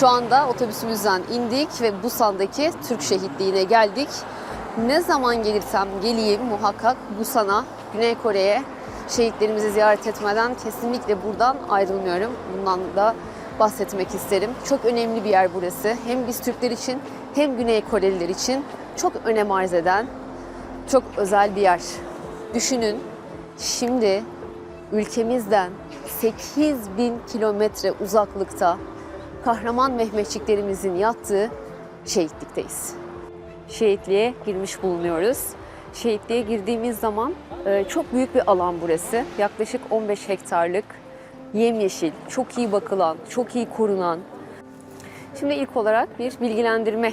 Şu anda otobüsümüzden indik ve Busan'daki Türk şehitliğine geldik. Ne zaman gelirsem geleyim muhakkak Busan'a, Güney Kore'ye şehitlerimizi ziyaret etmeden kesinlikle buradan ayrılmıyorum. Bundan da bahsetmek isterim. Çok önemli bir yer burası. Hem biz Türkler için hem Güney Koreliler için çok önem arz eden çok özel bir yer. Düşünün şimdi ülkemizden 8 bin kilometre uzaklıkta kahraman Mehmetçiklerimizin yattığı şehitlikteyiz. Şehitliğe girmiş bulunuyoruz. Şehitliğe girdiğimiz zaman e, çok büyük bir alan burası. Yaklaşık 15 hektarlık, yemyeşil, çok iyi bakılan, çok iyi korunan. Şimdi ilk olarak bir bilgilendirme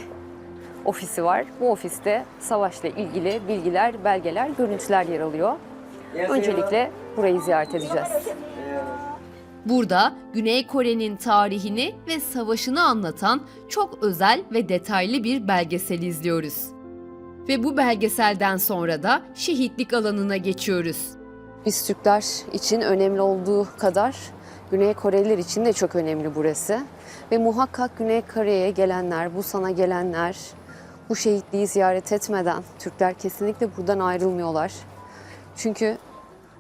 ofisi var. Bu ofiste savaşla ilgili bilgiler, belgeler, görüntüler yer alıyor. Öncelikle burayı ziyaret edeceğiz. Burada Güney Kore'nin tarihini ve savaşını anlatan çok özel ve detaylı bir belgesel izliyoruz. Ve bu belgeselden sonra da şehitlik alanına geçiyoruz. Biz Türkler için önemli olduğu kadar Güney Koreliler için de çok önemli burası. Ve muhakkak Güney Kore'ye gelenler, Busan'a gelenler bu şehitliği ziyaret etmeden Türkler kesinlikle buradan ayrılmıyorlar. Çünkü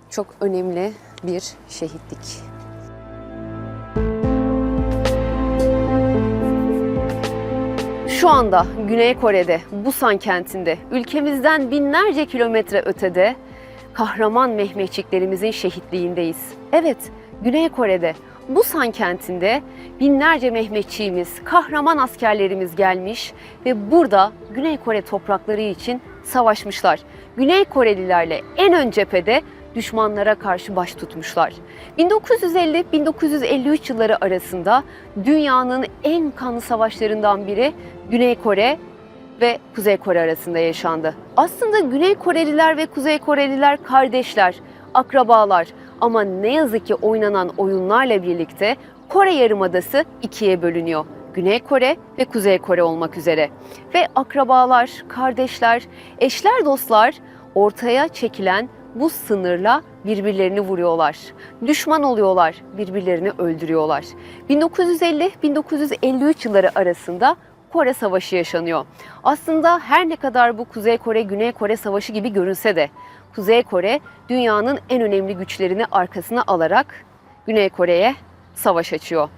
çok önemli bir şehitlik. Şu anda Güney Kore'de, Busan kentinde, ülkemizden binlerce kilometre ötede kahraman Mehmetçiklerimizin şehitliğindeyiz. Evet, Güney Kore'de, Busan kentinde binlerce Mehmetçiğimiz, kahraman askerlerimiz gelmiş ve burada Güney Kore toprakları için savaşmışlar. Güney Korelilerle en ön cephede düşmanlara karşı baş tutmuşlar. 1950-1953 yılları arasında dünyanın en kanlı savaşlarından biri Güney Kore ve Kuzey Kore arasında yaşandı. Aslında Güney Koreliler ve Kuzey Koreliler kardeşler, akrabalar ama ne yazık ki oynanan oyunlarla birlikte Kore Yarımadası ikiye bölünüyor. Güney Kore ve Kuzey Kore olmak üzere. Ve akrabalar, kardeşler, eşler, dostlar ortaya çekilen bu sınırla birbirlerini vuruyorlar. Düşman oluyorlar, birbirlerini öldürüyorlar. 1950-1953 yılları arasında Kore Savaşı yaşanıyor. Aslında her ne kadar bu Kuzey Kore Güney Kore Savaşı gibi görünse de Kuzey Kore dünyanın en önemli güçlerini arkasına alarak Güney Kore'ye savaş açıyor.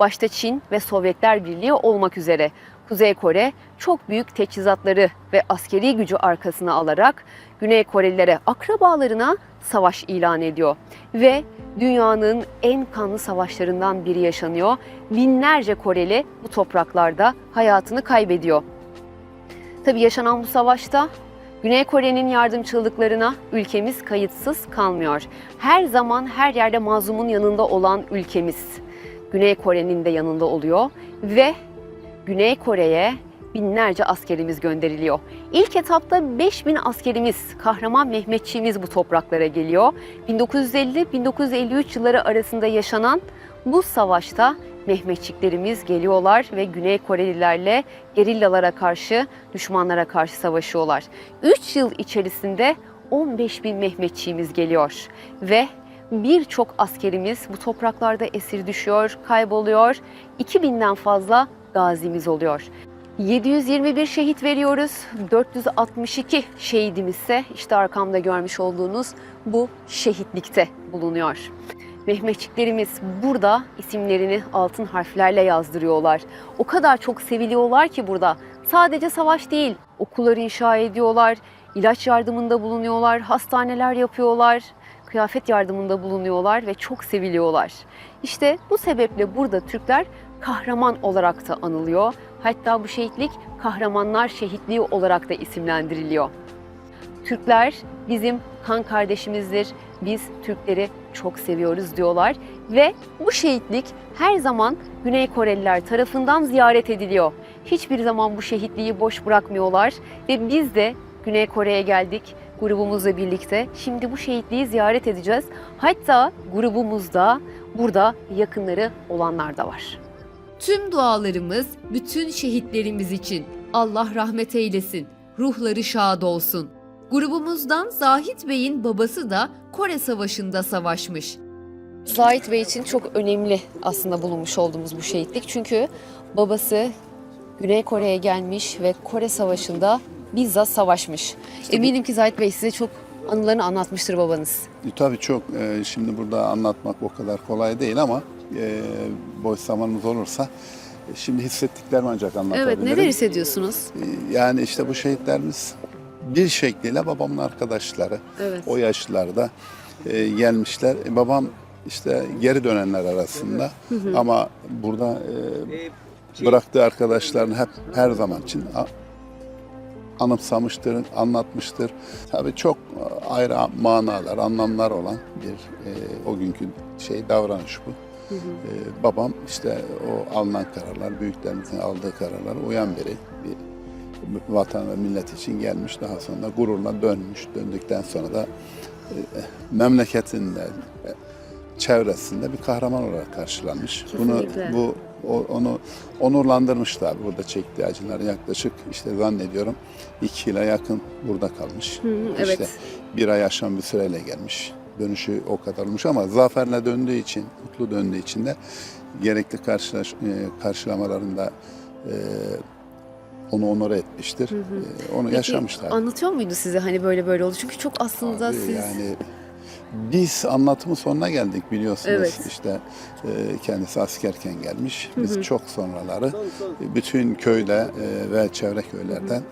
Başta Çin ve Sovyetler Birliği olmak üzere Kuzey Kore çok büyük teçhizatları ve askeri gücü arkasına alarak Güney Korelilere, akrabalarına savaş ilan ediyor. Ve dünyanın en kanlı savaşlarından biri yaşanıyor. Binlerce Koreli bu topraklarda hayatını kaybediyor. Tabii yaşanan bu savaşta Güney Kore'nin yardımcılıklarına ülkemiz kayıtsız kalmıyor. Her zaman her yerde mazlumun yanında olan ülkemiz Güney Kore'nin de yanında oluyor ve Güney Kore'ye binlerce askerimiz gönderiliyor. İlk etapta 5000 askerimiz, kahraman Mehmetçiğimiz bu topraklara geliyor. 1950-1953 yılları arasında yaşanan bu savaşta Mehmetçiklerimiz geliyorlar ve Güney Korelilerle gerillalara karşı, düşmanlara karşı savaşıyorlar. 3 yıl içerisinde 15 bin Mehmetçiğimiz geliyor ve birçok askerimiz bu topraklarda esir düşüyor, kayboluyor. 2000'den fazla gazimiz oluyor. 721 şehit veriyoruz. 462 şehidimiz ise işte arkamda görmüş olduğunuz bu şehitlikte bulunuyor. Mehmetçiklerimiz burada isimlerini altın harflerle yazdırıyorlar. O kadar çok seviliyorlar ki burada. Sadece savaş değil, okulları inşa ediyorlar, ilaç yardımında bulunuyorlar, hastaneler yapıyorlar, kıyafet yardımında bulunuyorlar ve çok seviliyorlar. İşte bu sebeple burada Türkler kahraman olarak da anılıyor. Hatta bu şehitlik kahramanlar şehitliği olarak da isimlendiriliyor. Türkler bizim kan kardeşimizdir. Biz Türkleri çok seviyoruz diyorlar ve bu şehitlik her zaman Güney Koreliler tarafından ziyaret ediliyor. Hiçbir zaman bu şehitliği boş bırakmıyorlar ve biz de Güney Kore'ye geldik grubumuzla birlikte. Şimdi bu şehitliği ziyaret edeceğiz. Hatta grubumuzda burada yakınları olanlar da var. Tüm dualarımız bütün şehitlerimiz için. Allah rahmet eylesin. Ruhları şad olsun. Grubumuzdan Zahit Bey'in babası da Kore Savaşı'nda savaşmış. Zahit Bey için çok önemli aslında bulunmuş olduğumuz bu şehitlik. Çünkü babası Güney Kore'ye gelmiş ve Kore Savaşı'nda bizzat savaşmış. Eminim ki Zahit Bey size çok anılarını anlatmıştır babanız. E, Tabii çok e, şimdi burada anlatmak o kadar kolay değil ama e, boş zamanımız olursa e, şimdi hissettiklerimi ancak anlatabilirim. Evet, neler hissediyorsunuz? E, Yani işte bu şehitlerimiz bir şekliyle babamın arkadaşları Evet. o yaşlarda e, gelmişler. E, babam işte geri dönenler arasında ama burada e, bıraktığı arkadaşlarını hep her zaman için anımsamıştır, anlatmıştır. Tabii çok ayrı manalar, anlamlar olan bir e, o günkü şey davranış bu. E, babam işte o alınan kararlar, büyüklerimizin aldığı kararlar uyan biri bir vatan ve millet için gelmiş. Daha sonra da gururla dönmüş. Döndükten sonra da e, memleketinde, e, çevresinde bir kahraman olarak karşılanmış. Kesinlikle. Bunu bu onu onurlandırmış tabii burada çektiği acılar yaklaşık işte zannediyorum iki yıla yakın burada kalmış. Hı, evet. İşte bir ay aşan bir süreyle gelmiş. Dönüşü o kadar olmuş ama zaferle döndüğü için, mutlu döndüğü için de gerekli karşılaş, e, karşılamalarında e, onu onore etmiştir. E, onu Peki, yaşamışlar. Anlatıyor muydu size hani böyle böyle oldu? Çünkü çok aslında Abi siz... Yani biz anlatımın sonuna geldik biliyorsunuz. Evet. İşte e, kendisi askerken gelmiş. Biz çok sonraları e, bütün köyde e, ve çevre köylerden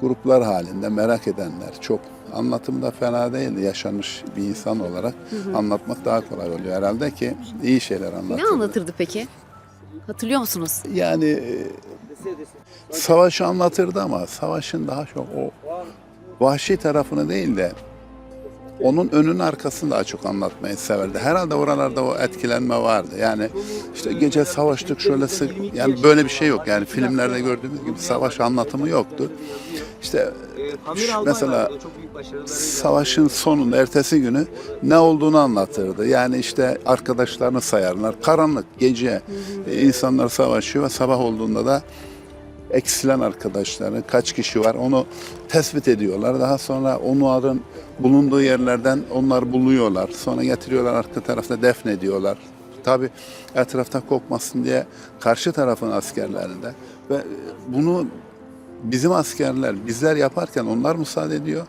gruplar halinde merak edenler çok anlatımı da fena değildi. Yaşanmış bir insan olarak anlatmak daha kolay oluyor herhalde ki iyi şeyler Ne anlatıyor. anlatırdı peki? Hatırlıyor musunuz? Yani e, savaşı anlatırdı ama savaşın daha çok o vahşi tarafını değil de onun önün arkasını daha çok anlatmayı severdi. Herhalde oralarda o etkilenme vardı. Yani işte gece savaştık şöyle sık yani böyle bir şey yok. Yani filmlerde gördüğümüz gibi savaş anlatımı yoktu. İşte mesela savaşın sonunda ertesi günü ne olduğunu anlatırdı. Yani işte arkadaşlarını sayarlar. Karanlık gece insanlar savaşıyor ve sabah olduğunda da eksilen arkadaşları kaç kişi var onu tespit ediyorlar. Daha sonra onların bulunduğu yerlerden onlar buluyorlar. Sonra getiriyorlar arka tarafta defnediyorlar. Tabi etrafta kokmasın diye karşı tarafın askerlerinde ve bunu bizim askerler bizler yaparken onlar müsaade ediyor.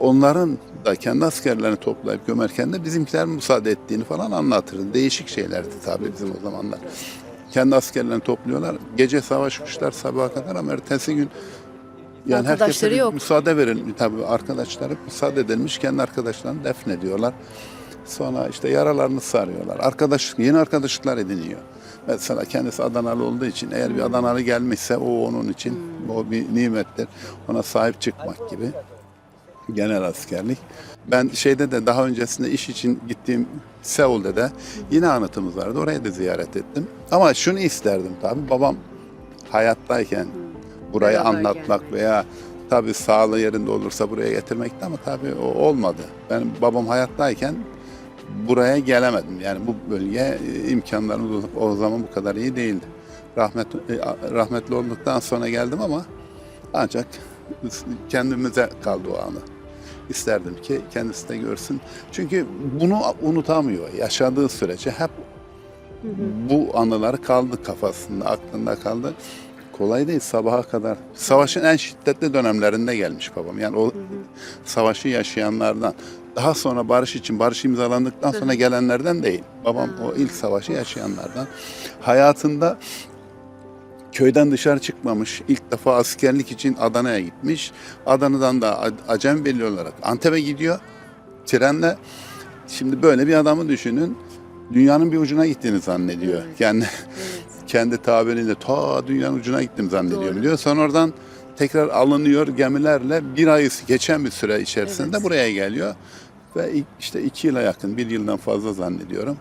Onların da kendi askerlerini toplayıp gömerken de bizimkiler müsaade ettiğini falan anlatırız. Değişik şeylerdi tabii bizim o zamanlar. Kendi askerlerini topluyorlar. Gece savaşmışlar sabaha kadar ama ertesi gün yani herkese yok. müsaade verilmiş. Tabii arkadaşları müsaade edilmiş. Kendi arkadaşlarını defnediyorlar. Sonra işte yaralarını sarıyorlar. Arkadaş, yeni arkadaşlıklar ediniyor. Mesela kendisi Adanalı olduğu için eğer bir Adanalı gelmişse o onun için o bir nimettir. Ona sahip çıkmak gibi genel askerlik. Ben şeyde de daha öncesinde iş için gittiğim Seul'de de yine anıtımız vardı. Orayı da ziyaret ettim. Ama şunu isterdim tabii babam hayattayken burayı Beraberken. anlatmak veya tabii sağlığı yerinde olursa buraya getirmekti ama tabii o olmadı. Ben babam hayattayken buraya gelemedim. Yani bu bölge e, imkanlarımız o- zaman bu kadar iyi değildi. Rahmet e, rahmetli olduktan sonra geldim ama ancak kendimize kaldı o anı. İsterdim ki kendisi de görsün. Çünkü bunu unutamıyor. Yaşadığı sürece hep bu anılar kaldı kafasında, aklında kaldı. Kolay değil sabaha kadar. Savaşın en şiddetli dönemlerinde gelmiş babam. Yani o savaşı yaşayanlardan. Daha sonra barış için, barış imzalandıktan sonra gelenlerden değil. Babam o ilk savaşı yaşayanlardan. Hayatında köyden dışarı çıkmamış. İlk defa askerlik için Adana'ya gitmiş. Adana'dan da Acem Belli olarak Antep'e gidiyor. Trenle. Şimdi böyle bir adamı düşünün. Dünyanın bir ucuna gittiğini zannediyor. Yani kendi tabiriyle ta dünyanın ucuna gittim zannediyor Doğru. biliyor. Sonra oradan tekrar alınıyor gemilerle bir ay geçen bir süre içerisinde Evet. buraya geliyor. Ve işte iki yıla yakın, bir yıldan fazla zannediyorum.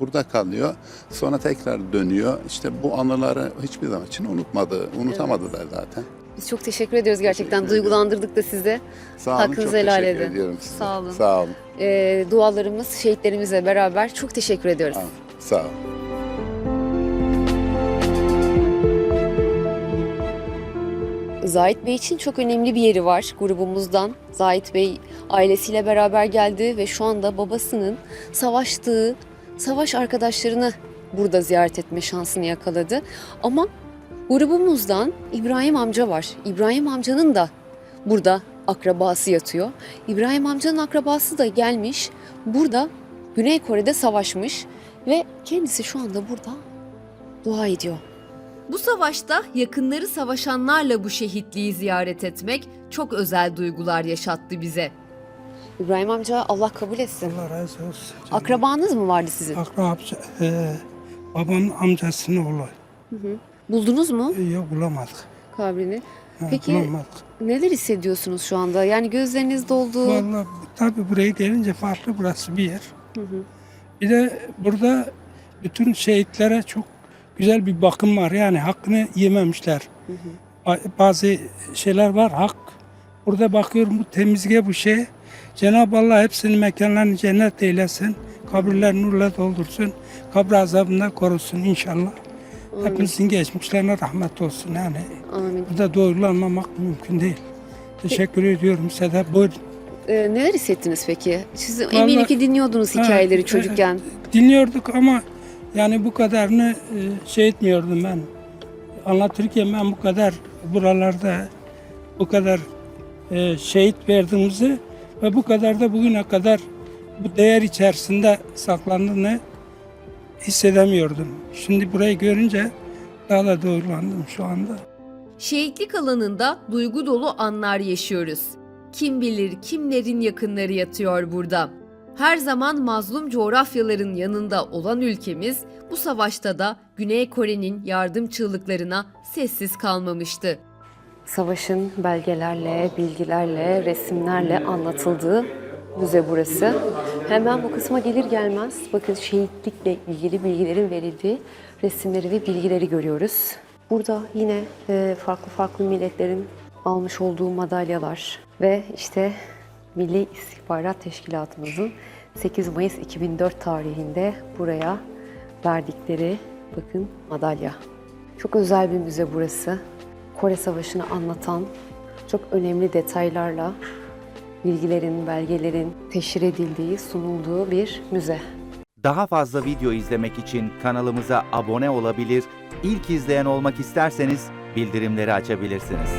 Burada kalıyor. Sonra tekrar dönüyor. İşte bu anıları hiçbir zaman için unutmadı. Unutamadı da zaten. Biz çok teşekkür ediyoruz gerçekten. Teşekkür. Duygulandırdık da sizi. Sağ olun. Hakkınızı çok helal teşekkür edin. ediyorum size. Sağ olun. Sağ olun. Ee, dualarımız şehitlerimizle beraber çok teşekkür ediyoruz. Sağ olun. Sağ olun. Zahit Bey için çok önemli bir yeri var grubumuzdan. Zahit Bey ailesiyle beraber geldi ve şu anda babasının savaştığı savaş arkadaşlarını burada ziyaret etme şansını yakaladı. Ama grubumuzdan İbrahim amca var. İbrahim amcanın da burada akrabası yatıyor. İbrahim amcanın akrabası da gelmiş. Burada Güney Kore'de savaşmış ve kendisi şu anda burada dua ediyor. Bu savaşta yakınları savaşanlarla bu şehitliği ziyaret etmek çok özel duygular yaşattı bize. İbrahim amca Allah kabul etsin. Allah razı olsun. canım. Akrabanız mı vardı sizin? Akraba, e, babamın amcasının oğlu. Buldunuz mu E, Yok bulamadık. kabrini? Ha, Peki- Bulamadık. Neler hissediyorsunuz şu anda? Yani gözleriniz doldu. Vallahi tabii buraya gelince farklı burası bir yer. Bir de burada bütün şehitlere çok güzel bir bakım var. Yani hakkını yememişler. Ba- Bazı şeyler var hak. Burada bakıyorum bu temizliğe bu şey. Cenab-ı Allah hepsinin mekanlarını cennet eylesin. Kabirler nurla doldursun. Kabir azabından korusun inşallah. Hepimizin geçmişlerine rahmet olsun yani. Amin. Burada doğrulanmamak mümkün değil. Teşekkür ediyorum size de. Buyurun. Ee, neler hissettiniz peki? Siz Vallahi- eminim ki dinliyordunuz hikayeleri Evet, çocukken. dinliyorduk ama yani bu kadarını e, şey etmiyordum ben. Anlatırken ben bu kadar buralarda bu kadar e, şehit verdiğimizi ve bu kadar da bugüne kadar bu değer içerisinde saklandığını hissedemiyordum. Şimdi burayı görünce daha da doğrulandım şu anda. Şehitlik alanında duygu dolu anlar yaşıyoruz. Kim bilir kimlerin yakınları yatıyor burada. Her zaman mazlum coğrafyaların yanında olan ülkemiz bu savaşta da Güney Kore'nin yardım çığlıklarına sessiz kalmamıştı. Savaşın belgelerle, bilgilerle, resimlerle anlatıldığı müze burası. Hemen bu kısma gelir gelmez bakın şehitlikle ilgili bilgilerin verildiği resimleri ve bilgileri görüyoruz. Burada yine e, farklı farklı milletlerin almış olduğu madalyalar ve işte Milli İstihbarat Teşkilatımızın 8 Mayıs 2004 tarihinde buraya verdikleri bakın madalya. Çok özel bir müze burası. Kore Savaşı'nı anlatan çok önemli detaylarla bilgilerin, belgelerin teşhir edildiği, sunulduğu bir müze. Daha fazla video izlemek için kanalımıza abone olabilir, ilk izleyen olmak isterseniz bildirimleri açabilirsiniz.